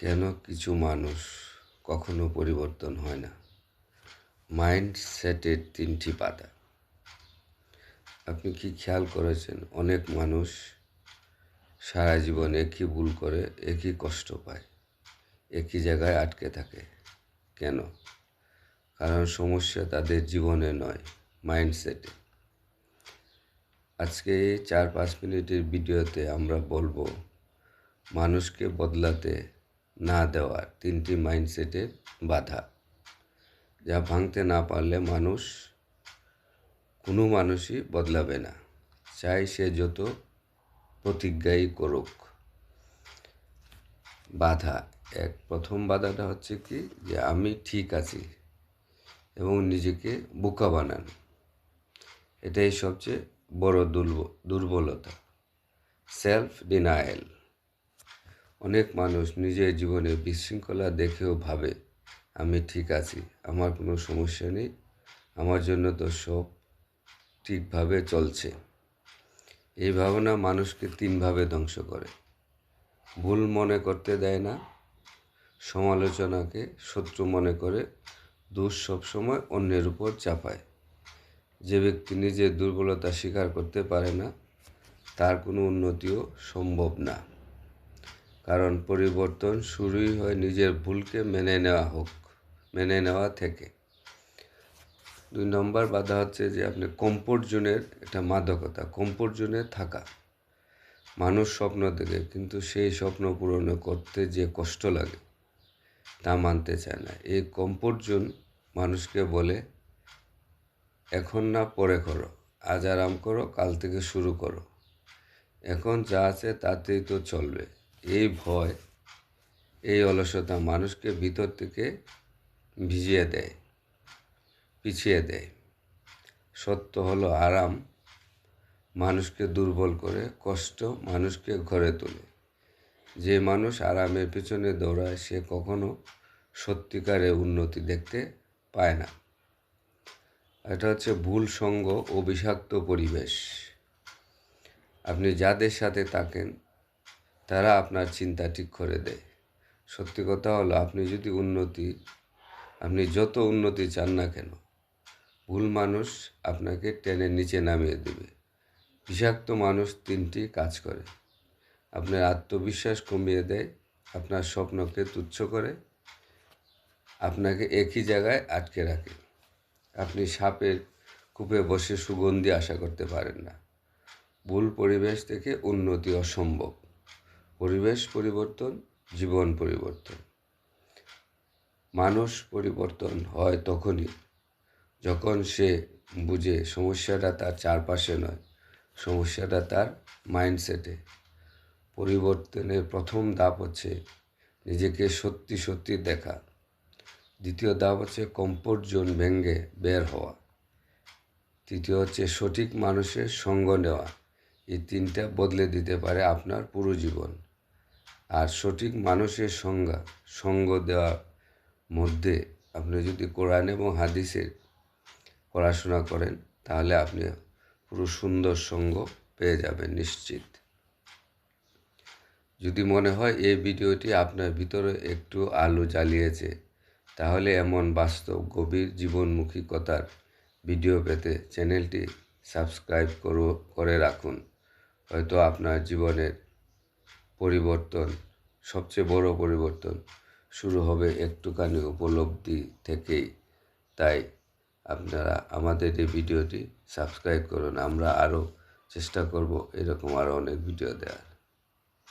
কেন কিছু মানুষ কখনো পরিবর্তন হয় না? মাইন্ড সেটের তিনটি পাতা। আপনি কি খেয়াল করেছেন, অনেক মানুষ সারা জীবন একই ভুল করে, একই কষ্ট পায়, একই জায়গায় আটকে থাকে? কেন? কারণ সমস্যা তাদের জীবনে নয় মাইন্ডসেটে আজকে চার পাঁচ মিনিটের ভিডিওতে আমরা বলব, মানুষকে বদলাতে না দেওয়ার তিনটি মাইন্ডসেটের বাধা, যা ভাঙতে না পারলে মানুষ, কোনো মানুষই বদলাবে না। চাই সে যত প্রতিজ্ঞাই করুক। বাধা, এক, প্রথম বাধাটা হচ্ছে কি যে আমি ঠিক আছি এবং নিজেকে বোকা বানান। এটাই সবচেয়ে বড় দুর্বলতা। সেলফ ডিনায়েল অনেক মানুষ নিজের জীবনে বিশৃঙ্খলা দেখেও ভাবে, আমি ঠিক আছি, আমার কোনো সমস্যা নেই, আমার জন্য তো সব ঠিকভাবে চলছে। এই ভাবনা মানুষকে তিনভাবে ধ্বংস করে। ভুল মনে করতে দেয় না, সমালোচনাকে শত্রু মনে করে, দোষ সবসময় অন্যের উপর চাপায়। যে ব্যক্তি নিজের দুর্বলতা স্বীকার করতে পারে না, তার কোনো উন্নতিও সম্ভব না। কারণ পরিবর্তন শুরুই হয় নিজের ভুলকে মেনে নেওয়া হোক, মেনে নেওয়া থেকে। দুই নম্বর বাধা হচ্ছে যে আপনি কমফোর্ট জোনের একটা মাদকতা কমফোর্ট জোনে থাকা। মানুষ স্বপ্ন দেখে, কিন্তু সেই স্বপ্ন পূরণ করতে যে কষ্ট লাগে, তা মানতে চায় না। এই কমফোর্ট জোন মানুষকে বলে, এখন না, পরে করো। আজ আরাম করো, কাল থেকে শুরু করো। এখন যা আছে তাতেই তো চলবে। এই ভয়, এই অলসতা মানুষকে ভিতর থেকে ভিজিয়ে দেয়, পিছিয়ে দেয়। সত্য হলো আরাম মানুষকে দুর্বল করে, কষ্ট মানুষকে ঘরে তোলে। যে মানুষ আরামের পিছনে দৌড়ায়, সে কখনো সত্যিকারে উন্নতি দেখতে পায় না। এটা হচ্ছে ভুল সঙ্গ ও বিষাক্ত পরিবেশ। আপনি যাদের সাথে থাকেন তারা আপনার চিন্তা ঠিক করে দেয়। সত্যি কথা হলো, আপনি যদি উন্নতি, আপনি যত উন্নতি চান না কেন, ভুল মানুষ আপনাকে টেনে নিচে নামিয়ে দেবে। বিষাক্ত মানুষ তিনটি কাজ করে। আপনার আত্মবিশ্বাস কমিয়ে দেয়, আপনার স্বপ্নকে তুচ্ছ করে, আপনাকে একই জায়গায় আটকে রাখে। আপনি সাপের কূপে বসে সুগন্ধি আশা করতে পারেন না। ভুল পরিবেশ থেকে উন্নতি অসম্ভব। পরিবেশ পরিবর্তন, জীবন পরিবর্তন। মানুষ পরিবর্তন হয় তখনই যখন সে বুঝে সমস্যাটা তার চারপাশে নয়, সমস্যাটা তার মাইন্ডসেটে পরিবর্তনের প্রথম ধাপ হচ্ছে নিজেকে সত্যি সত্যি দেখা। দ্বিতীয় ধাপ হচ্ছে কমফোর্ট জোন ভেঙে বের হওয়া। তৃতীয় হচ্ছে সঠিক মানুষের সঙ্গ নেওয়া। এই তিনটা বদলে দিতে পারে আপনার পুরো জীবন। আর সঠিক মানুষের সংজ্ঞা, সঙ্গ দেওয়ার মধ্যে আপনি যদি কোরআন এবং হাদিসের পড়াশোনা করেন, তাহলে আপনি পুরো সুন্দর সঙ্গ পেয়ে যাবেন নিশ্চিত। যদি মনে হয় এই ভিডিওটি আপনার ভিতরে একটু আলো জ্বালিয়েছে, তাহলে এমন বাস্তব গভীর জীবনমুখী কথার ভিডিও পেতে চ্যানেলটি সাবস্ক্রাইব করে রাখুন। হয়তো আপনার জীবনের পরিবর্তন, সবচেয়ে বড় পরিবর্তন শুরু হবে একটুখানি উপলব্ধি থেকেই। তাই আপনারা আমাদের এই ভিডিওটি সাবস্ক্রাইব করুন। আমরা আরও চেষ্টা করব এরকম আরও অনেক ভিডিও দেওয়ার।